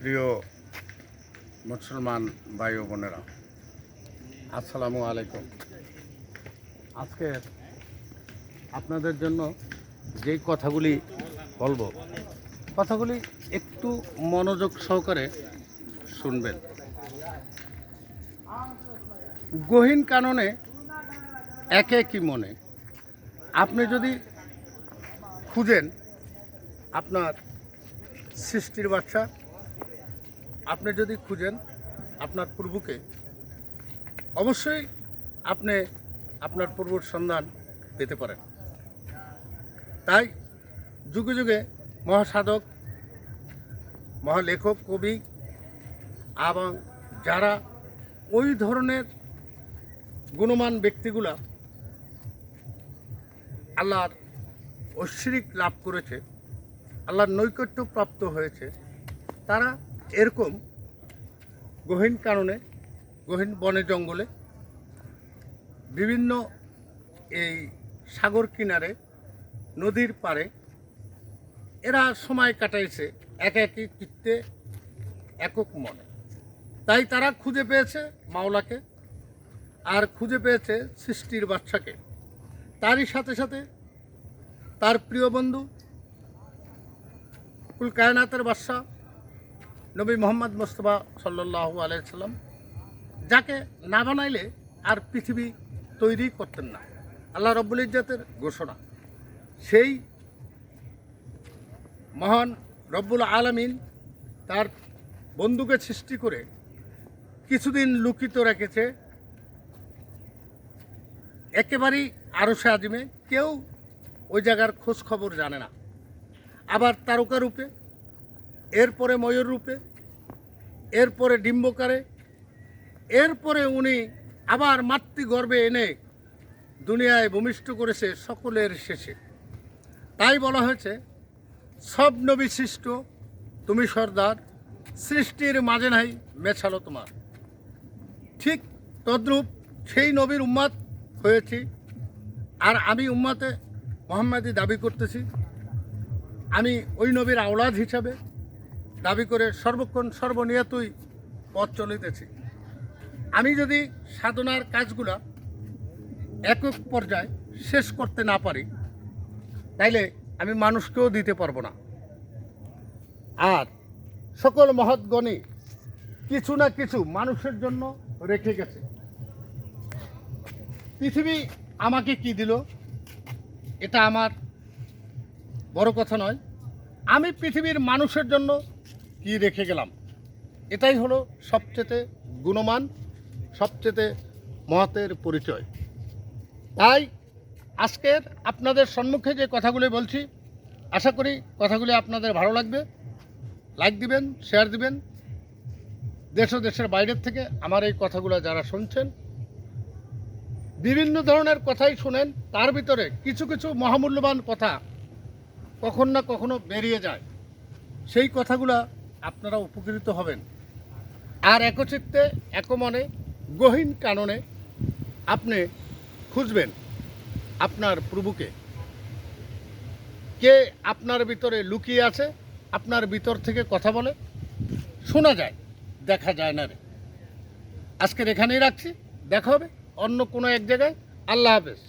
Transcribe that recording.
প্রিয় মুসলমান ভাই ও বোনেরা, আসসালামু আলাইকুম। আজকে আপনাদের জন্য যেই কথাগুলি বলব, কথাগুলি একটু মনোযোগ সহকারে শুনবেন। গহীন কাননে একে একই মনে। আপনি যদি খুঁজেন, আপনার সৃষ্টির বাচ্চা আপনি যদি খুঁজেন আপনার প্রভুকে অবশ্যই আপনি আপনার প্রভুর সন্ধান পেতে পারেন। তাই যুগে যুগে মহাসাধক, মহালেখক, কবি এবং যারা ওই ধরনের গুণমান ব্যক্তিগুলা আল্লাহর ঐশ্বরিক লাভ করেছে, আল্লাহর নৈকট্য প্রাপ্ত হয়েছে, তারা এরকম গহীন কারণে, গহীন বনে, জঙ্গলে বিভিন্ন এই সাগর কিনারে, নদীর পাড়ে এরা সময় কাটাইছে এক একই চিত্তে একক মনে। তাই তারা খুঁজে পেয়েছে মাওলাকে আর খুঁজে পেয়েছে সৃষ্টির বাচ্চাকে। তারই সাথে সাথে তার প্রিয় বন্ধু কুল কায়নাতের বাদশাহ নবী মোহাম্মদ মোস্তফা সাল্লাহ আলাইসাল্লাম যাকে না বানাইলে আর পৃথিবী তৈরি করতেন না। আল্লাহ রব্বুল ইজ্জাতের ঘোষণা। সেই মহান রব্বুল আলমিন তার বন্ধুকে সৃষ্টি করে কিছুদিন লুকিত রেখেছে। একেবারেই আরও সে আজিমে কেউ ওই জায়গার খোঁজ খবর জানে না। আবার তারকা রূপে এরপরে ময়ূর রূপে, এরপরে ডিম্বকারে, এরপরে উনি আবার মাতৃগর্ভে এনে দুনিয়ায় ভূমিষ্ঠ করেছে সকলের শেষে। তাই বলা হয়েছে, সব নবী সৃষ্ট, তুমি সর্দার, সৃষ্টির মাঝে নাই মেছালো তোমার। ঠিক তদ্রূপ সেই নবীর উম্মাদ হয়েছি, আর আমি উম্মাতে মোহাম্মদী দাবি করতেছি, আমি ওই নবীর আওলাদ হিসাবে দাবি করে সর্বক্ষণ সর্বনিয়তই পথ চলিতেছি। আমি যদি সাধনার কাজগুলা একক পর্যায়ে শেষ করতে না পারি, তাইলে আমি মানুষকেও দিতে পারব না। আর সকল মহৎগণই কিছু না কিছু মানুষের জন্য রেখে গেছে। পৃথিবী আমাকে কি দিল? এটা আমার বড় কথা নয়। আমি পৃথিবীর মানুষের জন্য কি রেখে গেলাম? এটাই হলো সবচেয়ে গুণমান সবচেয়ে মহতের পরিচয়। তাই আজকের আপনাদের সম্মুখে যে কথাগুলি বলছি, আশা করি কথাগুলি আপনাদের ভালো লাগবে। লাইক দিবেন শেয়ার দিবেন। দেশ ও দেশের বাইরের থেকে আমার এই কথাগুলো যারা শুনছেন, বিভিন্ন ধরনের কথাই শুনেন, তার ভিতরে কিছু কিছু মহামূল্যবান কথা কখন না কখনো বেরিয়ে যায়। সেই কথাগুলা আপনারা উপকৃত হবেন। আর একচিত্তে, একমনে, গহীন কাননে আপনি খুঁজবেন আপনার প্রভুকে। কে আপনার ভিতরে লুকিয়ে আছে, আপনার ভিতর থেকে কথা বলে, শোনা যায়, দেখা যায় না রে। আজকের এখানেই রাখছি, দেখা হবে অন্য কোনো এক জায়গায়। আল্লাহ হাফেজ।